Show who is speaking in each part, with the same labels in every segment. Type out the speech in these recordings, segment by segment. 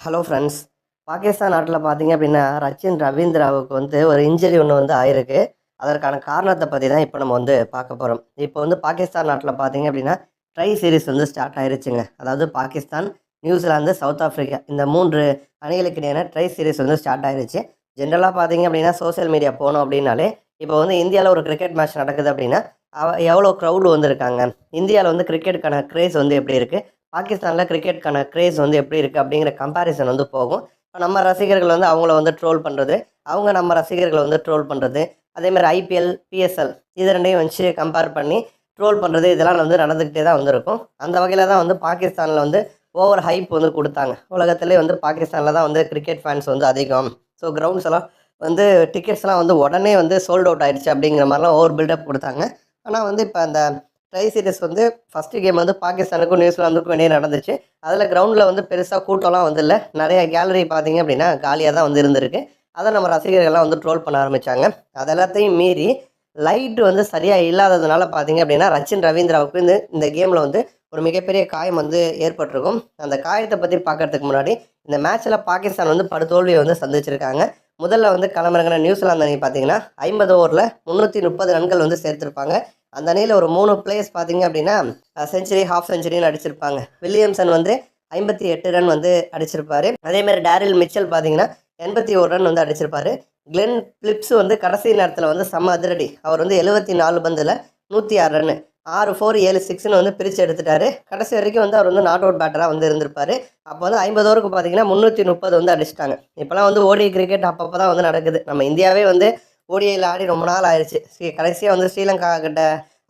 Speaker 1: Hello friends Pakistan நாட்டில் பார்த்தீங்க அப்படின்னா ரச்சின் ரவீந்திராவுக்கு வந்து ஒரு இன்ஜரி ஒன்று வந்து ஆயிருக்கு. அதற்கான காரணத்தை பற்றி தான் இப்போ நம்ம வந்து பார்க்க போகிறோம் இப்போ வந்து பாகிஸ்தான் நாட்டில் பார்த்தீங்க அப்படின்னா ட்ரை சீரிஸ் வந்து ஸ்டார்ட் ஆயிருச்சுங்க. அதாவது பாகிஸ்தான் நியூசிலாந்து சவுத் ஆஃப்ரிக்கா இந்த மூன்று அணிகளுக்கு இடையான ட்ரை சீரிஸ் வந்து ஸ்டார்ட் ஆயிருச்சு. ஜென்ரலாக பார்த்தீங்க அப்படின்னா சோஷியல் மீடியா போனோம் அப்படின்னாலே இப்போ வந்து இந்தியாவில் ஒரு கிரிக்கெட் மேட்ச் நடக்குது அப்படின்னா அவ எவ்வளோ க்ரௌடு வந்திருக்காங்க? இந்தியாவில் வந்து கிரிக்கெட்டுக்கான க்ரேஸ் வந்து எப்படி இருக்குது பாகிஸ்தானில் கிரிக்கெட்டுக்கான க்ரேஸ் வந்து எப்படி இருக்குது அப்படிங்கிற கம்பேரிசன் வந்து போகும். இப்போ நம்ம ரசிகர்கள் வந்து அவங்கள வந்து ட்ரோல் பண்ணுறது அவங்க நம்ம ரசிகர்களை வந்து ட்ரோல் பண்ணுறது அதேமாதிரி ஐபிஎல் பிஎஸ்எல் இது ரெண்டையும் வச்சு கம்பேர் பண்ணி ட்ரோல் பண்ணுறது இதெல்லாம் வந்து நடந்துக்கிட்டே தான் வந்திருக்கும். அந்த வகையில் தான் வந்து பாகிஸ்தானில் வந்து ஓவர் ஹைப் வந்து கொடுத்தாங்க. உலகத்துலேயே வந்து பாகிஸ்தானில் தான் வந்து கிரிக்கெட் ஃபேன்ஸ் வந்து அதிகம். ஸோ கிரவுண்ட்ஸ் எல்லாம் வந்து டிக்கெட்ஸ்லாம் வந்து உடனே வந்து சோல்ட் அவுட் ஆயிடுச்சு அப்படிங்கிற மாதிரிலாம் ஓவர் பில்டப் கொடுத்தாங்க. ஆனால் வந்து இப்போ அந்த ட்ரை சீரீஸ் வந்து ஃபஸ்ட்டு கேம் வந்து பாகிஸ்தானுக்கும் நியூசிலாந்துக்கும் இடையே நடந்துச்சு. அதில் கிரவுண்டில் வந்து பெருசாக கூட்டம்லாம் வந்து இல்லை நிறைய கேலரி பார்த்தீங்க அப்படின்னா காலியாக தான் வந்து இருந்திருக்கு. அதை நம்ம ரசிகர்கள்லாம் வந்து ட்ரோல் பண்ண ஆரம்பித்தாங்க அது எல்லாத்தையும் மீறி லைட் வந்து சரியாக இல்லாததுனால பார்த்தீங்க அப்படின்னா ரச்சின் ரவீந்திராவுக்கு இந்த இந்த கேமில் வந்து ஒரு மிகப்பெரிய காயம் வந்து ஏற்பட்டிருக்கும். அந்த காயத்தை பற்றி பார்க்கறதுக்கு முன்னாடி இந்த மேட்ச்சில் பாகிஸ்தான் வந்து படுதோல்வியை வந்து சந்திச்சிருக்காங்க. முதல்ல வந்து களமிறங்கின நியூசிலாந்து அணி பார்த்தீங்கன்னா ஐம்பது ஓவரில் முந்நூற்றி முப்பது ரன்கள் வந்து சேர்த்துருப்பாங்க. அந்த அணியில் ஒரு மூணு பிளேயர்ஸ் பார்த்தீங்க அப்படின்னா செஞ்சுரி ஹாஃப் செஞ்சுரின்னு அடிச்சிருப்பாங்க. வில்லியம்சன் வந்து ஐம்பத்தி எட்டு ரன் வந்து அடிச்சிருப்பாரு. அதேமாதிரி டேரில் மிச்சல் பார்த்தீங்கன்னா எண்பத்தி ஒரு ரன் வந்து அடிச்சிருப்பாரு. கிளென் பிலிப்ஸ் வந்து கடைசி நேரத்தில் வந்து செம்ம அதிரடி. அவர் வந்து எழுபத்தி நாலு பந்தில் நூற்றி ஆறு ரன்னு. ஆறு ஃபோர் ஏழு சிக்ஸ்னு வந்து பிரித்து எடுத்துட்டாரு. கடைசி வரைக்கும் வந்து அவர் வந்து நாட் அவுட் பேட்டராக வந்து இருந்திருப்பாரு. அப்போ வந்து ஐம்பது ஓவருக்கு பார்த்தீங்கன்னா முந்நூற்றி முப்பது வந்து அடிச்சிட்டாங்க. இப்போலாம் வந்து ஓடி கிரிக்கெட் அப்பப்போ தான் வந்து நடக்குது. நம்ம இந்தியாவே வந்து ஓடிஐயில் ஆடி ரொம்ப நாள் ஆயிடுச்சு ஸ்ரீ கடைசியாக வந்து ஸ்ரீலங்கா கிட்ட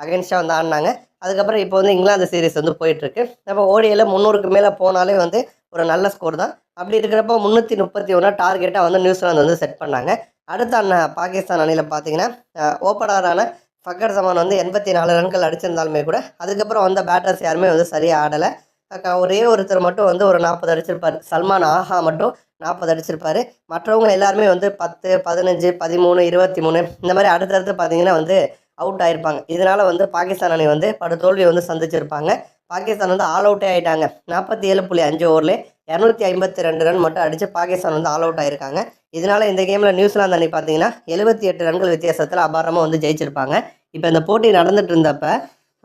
Speaker 1: அகென்ஸ்டாக வந்து ஆடினாங்க. அதுக்கப்புறம் இப்போ வந்து இங்கிலாந்து சீரிஸ் வந்து போயிட்டுருக்கு. நம்ம ஓடியில் முந்நூறுக்கு மேலே போனாலே வந்து ஒரு நல்ல ஸ்கோர் தான். அப்படி இருக்கிறப்போ முந்நூற்றி முப்பத்தி ஒன்றா டார்கெட்டாக வந்து நியூசிலாந்து வந்து செட் பண்ணாங்க. அடுத்த அண்ணன் பாகிஸ்தான் அணியில் பார்த்தீங்கன்னா ஓப்பனரான ஃபக்கர் சமான் வந்து எண்பத்தி நாலு ரன்கள் அடிச்சிருந்தாலுமே கூட அதுக்கப்புறம் வந்த பேட்டர்ஸ் யாருமே வந்து சரியாக ஆடலை. ஒரே ஒருத்தர் மட்டும் வந்து ஒரு நாற்பது அடிச்சிருப்பார். சல்மான் ஆஹா மட்டும் நாற்பது அடிச்சிருப்பார். மற்றவங்க எல்லாருமே வந்து பத்து பதினஞ்சு பதிமூணு இருபத்தி மூணு இந்த மாதிரி அடுத்தடுத்து பார்த்தீங்கன்னா வந்து அவுட் ஆகிருப்பாங்க இதனால வந்து பாகிஸ்தான் அணி வந்து படு தோல்வியை வந்து சந்திச்சிருப்பாங்க. பாகிஸ்தான் வந்து ஆல் அவுட்டே ஆகிட்டாங்க நாற்பத்தி ஏழு புள்ளி அஞ்சு ஓவரில் இரநூத்தி ஐம்பத்தி ரெண்டு ரன் மட்டும் அடித்து பாகிஸ்தான் வந்து ஆல் அவுட் ஆகிருக்காங்க இதனால் இந்த கேமில் நியூசிலாந்து அணி பார்த்தீங்கன்னா எழுபத்தி எட்டு ரன்கள் வித்தியாசத்தில் அபாரமாக வந்து ஜெயிச்சிருப்பாங்க. இப்போ இந்த போட்டி நடந்துட்டு இருந்தப்போ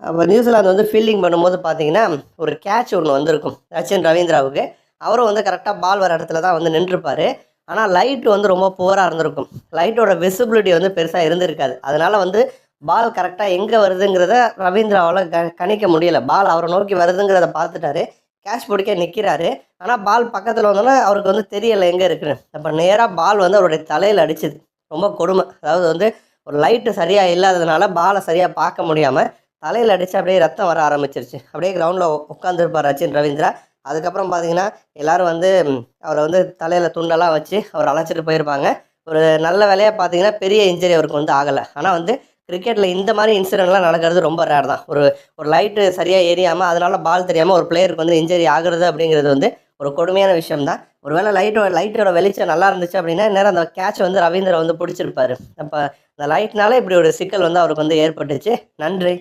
Speaker 1: அப்போ நியூசிலாந்து வந்து ஃபீல்டிங் பண்ணும்போது பார்த்தீங்கன்னா ஒரு கேட்ச் ஒன்று வந்திருக்கும். ரச்சின் ரவீந்திராவுக்கு. அவரும் வந்து கரெக்டாக பால் வர இடத்துல தான் வந்து நின்றுருப்பார் ஆனால் லைட் வந்து ரொம்ப புவராக இருந்திருக்கும். லைட்டோட விசிபிலிட்டி வந்து பெருசாக இருந்திருக்காது. அதனால் வந்து பால் கரெக்டாக எங்கே வருதுங்கிறத ரவீந்திராவால் க கணிக்க முடியலை. பால் அவரை நோக்கி வருதுங்கிறத பார்த்துட்டாரு. கேட்ச் பிடிக்க நிற்கிறாரு ஆனால் பால் பக்கத்தில் வந்தோன்னா அவருக்கு வந்து தெரியலை எங்கே இருக்குன்னு. அப்போ நேராக பால் வந்து அவருடைய தலையில் அடிச்சுது. ரொம்ப கொடுமை. அதாவது வந்து ஒரு லைட்டு சரியாக இல்லாததுனால பாலை சரியாக பார்க்க முடியாமல் தலையில் அடித்து அப்படியே ரத்தம் வர ஆரம்பிச்சிருச்சு. அப்படியே கிரவுண்டில் உட்காந்துருப்பார் ரச்சின் ரவீந்திரா. அதுக்கப்புறம் பார்த்தீங்கன்னா எல்லோரும் வந்து அவரை வந்து தலையில் துண்டெல்லாம் வச்சு அவர் அழைச்சிட்டு போயிருப்பாங்க. ஒரு நல்ல வேலையாக பார்த்தீங்கன்னா பெரிய இன்ஜரி அவருக்கு வந்து ஆகலை. ஆனால் வந்து கிரிக்கெட்டில் இந்த மாதிரி இன்சிடென்ட்லாம் நடக்கிறது ரொம்ப ரேர் தான். ஒரு ஒரு லைட்டு சரியாக எரியாமல் அதனால் பால் தெரியாமல் ஒரு பிளேயருக்கு வந்து இன்ஜரி ஆகுறது அப்படிங்கிறது வந்து ஒரு கொடுமையான விஷயம் தான். ஒருவேளை லைட்டோட லைட்டோட வெளிச்சம் நல்லா இருந்துச்சு அப்படின்னா நேரம் அந்த கேட்ச் வந்து ரவீந்திரா வந்து பிடிச்சிருப்பாரு. அப்போ அந்த லைட்னால இப்படி ஒரு சிக்கல் வந்து அவருக்கு வந்து ஏற்பட்டுச்சு. நன்றி.